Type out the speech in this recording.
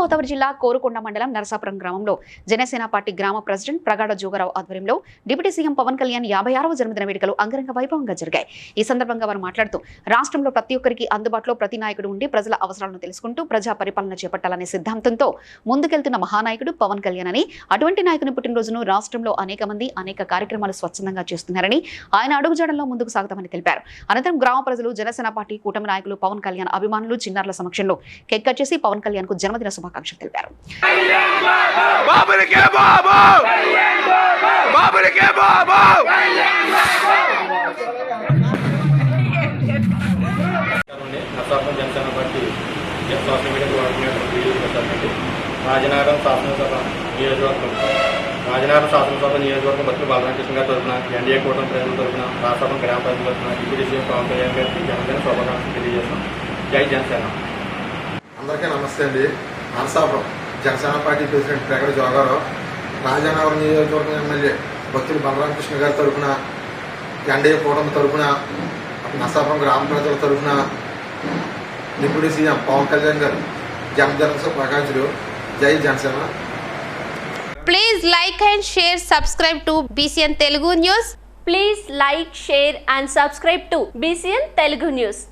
గోదావరి జిల్లా కోరుకొండ మండలం నరసాపురం గ్రామంలో జనసేన పార్టీ గ్రామ ప్రెసిడెంట్ ప్రగాఢ జోగరావు ఆధ్వర్యంలో డిప్యూటీ సీఎం పవన్ కళ్యాణ్ యాభై ఆరవ జన్మదిన వేడుకలు అంగరంగ వైభవంగా జరిగాయి. ఈ సందర్భంగా వారు మాట్లాడుతూ రాష్ట్రంలో ప్రతి ఒక్కరికి అందుబాటులో ప్రతి నాయకుడు ఉండి ప్రజల అవసరాలను తెలుసుకుంటూ ప్రజా పరిపాలన చేపట్టాలనే సిద్ధాంతంతో ముందుకెళ్తున్న మహానాయకుడు పవన్ కళ్యాణ్ అని అటువంటి నాయకుని పుట్టినరోజును రాష్ట్రంలో అనేక మంది అనేక కార్యక్రమాలు స్వచ్ఛందంగా చేస్తున్నారని ఆయన అడుగుజాడల్లో ముందుకు సాగుతామని తెలిపారు. అనంతరం గ్రామ ప్రజలు జనసేన పార్టీ కూటమి నాయకులు పవన్ కళ్యాణ్ అభిమానులు చిన్నారుల సమక్షంలో కేక్ కట్ చేసి పవన్ కళ్యాణ్కు జన్మదిన శుభాకాంక్షలు తెలిపారు. ప్రసాద్ అండి రాజనగరం శాసనసభ నియోజకవర్గం. రాజనగరం శాసనసభ నియోజకవర్గం బతుకు బాలరామకృష్ణ గారి తరఫున ఎన్డీఏ కూటమి ప్రజల తరఫున రాష్ట్రం గ్రామ ప్రజల తరఫున డిప్యూటీ సీఎం పవన్ కళ్యాణ్ గారికి జనసేన శుభాకాంక్షలు తెలియజేస్తాం జై జనసేన. అందరికీ నమస్తే అండి. నరసాపురం జనసేన పార్టీ ప్రెసిడెంట్ పెగడ జోగారావు రాజానగరం నియోజకవర్గం ఎమ్మెల్యే భక్తులు బలరామకృష్ణ గారి తరఫున ఎన్డీఏ కూటమి తరఫున నరసాపురం గ్రామ ప్రజల తరఫున నిపుణుడు సీఎం పవన్ కళ్యాణ్ గారు జనజన ప్రకాశులు. జై Janasena. Please like and share subscribe to BCN Telugu news please like share and subscribe to BCN Telugu news